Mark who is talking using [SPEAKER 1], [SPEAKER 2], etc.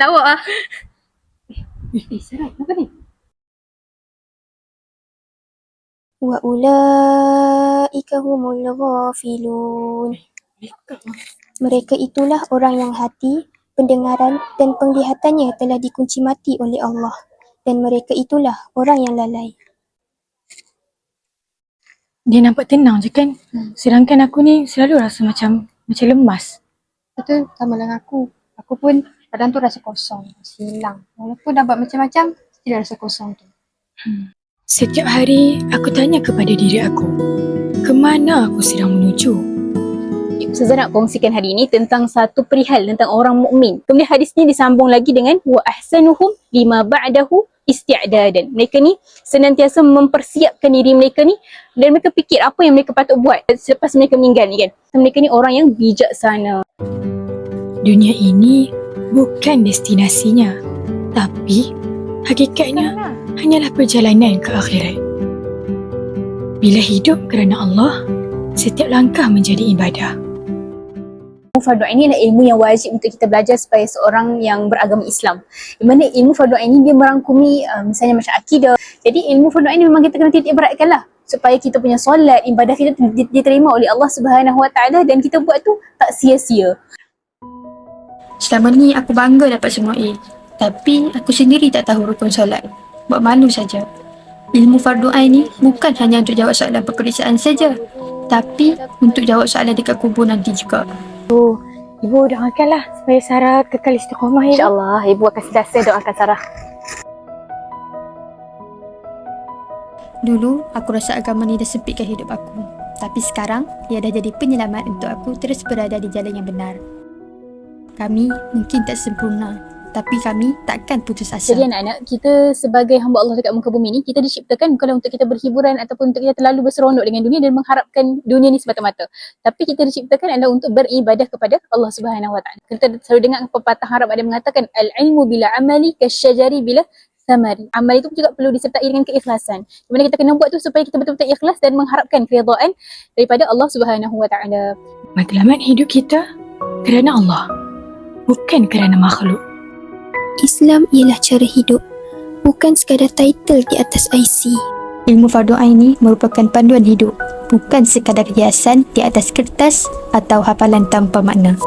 [SPEAKER 1] Lawak ah.
[SPEAKER 2] Eh, Sarat, apa ni?
[SPEAKER 3] Wa ulaika humul ghafilun. Mereka itulah orang yang hati, pendengaran dan penglihatannya telah dikunci mati oleh Allah. Dan mereka itulah orang yang lalai.
[SPEAKER 4] Dia nampak tenang je kan. Sedangkan aku ni selalu rasa macam macam lemas.
[SPEAKER 2] Betul, sama dengan aku. Aku pun kadang tu rasa kosong, rasa hilang. Walaupun dah buat macam-macam, still rasa kosong tu.
[SPEAKER 4] Setiap hari aku tanya kepada diri aku, kemana aku sedang menuju?
[SPEAKER 1] Ustazah nak kongsikan hari ini tentang satu perihal tentang orang mukmin. Kemudian hadis ni disambung lagi dengan wa ahsanuhum lima ba'dahu isti'dadan. Mereka ni senantiasa mempersiapkan diri mereka ni dan mereka fikir apa yang mereka patut buat selepas mereka meninggal ni kan. Mereka ni orang yang bijaksana.
[SPEAKER 4] Dunia ini bukan destinasinya, tapi hakikatnya hanyalah perjalanan ke akhirat. Bila hidup kerana Allah, setiap langkah menjadi ibadah.
[SPEAKER 1] Ilmu fardu ain ni adalah ilmu yang wajib untuk kita belajar sebagai seorang yang beragama Islam. Di mana ilmu fardu ain ni dia merangkumi uh, misalnya macam akidah. Jadi ilmu fardu ain ni memang kita kena titik beratkan lah supaya kita punya solat, ibadah kita diterima oleh Allah Subhanahu Wa Taala dan kita buat tu tak sia-sia.
[SPEAKER 2] Selama ni aku bangga dapat semua A. Tapi aku sendiri tak tahu rukun solat. Buat malu saja. Ilmu fardu ain ni bukan hanya untuk jawab soalan peperiksaan saja. Tapi untuk jawab soalan dekat kubur nanti juga.
[SPEAKER 4] Ibu doakanlah supaya Sarah kekal istiqamah ya.
[SPEAKER 1] InsyaAllah ibu akan sentiasa doakan Sarah.
[SPEAKER 2] Dulu aku rasa agama ni dah sempitkan hidup aku. Tapi sekarang ia dah jadi penyelamat untuk aku terus berada di jalan yang benar. Kami mungkin tak sempurna, tapi kami takkan putus asa.
[SPEAKER 1] Jadi anak-anak, kita sebagai hamba Allah dekat muka bumi ni, kita diciptakan bukanlah untuk kita berhiburan ataupun untuk kita terlalu berseronok dengan dunia dan mengharapkan dunia ni semata-mata. Tapi kita diciptakan adalah untuk beribadah kepada Allah Subhanahu Wa Taala. Kita selalu dengar pepatah Arab ada mengatakan al-ilmu bila amali kasyajari bila samari. Amal itu juga perlu disertai dengan keikhlasan. Di mana kita kena buat tu supaya kita betul-betul ikhlas dan mengharapkan keridhaan daripada Allah Subhanahu Wa Taala.
[SPEAKER 4] Matlamat hidup kita kerana Allah, bukan kerana makhluk.
[SPEAKER 3] Islam ialah cara hidup, bukan sekadar title di atas IC.
[SPEAKER 2] Ilmu fardu ain ni merupakan panduan hidup, bukan sekadar hiasan di atas kertas atau hafalan tanpa makna.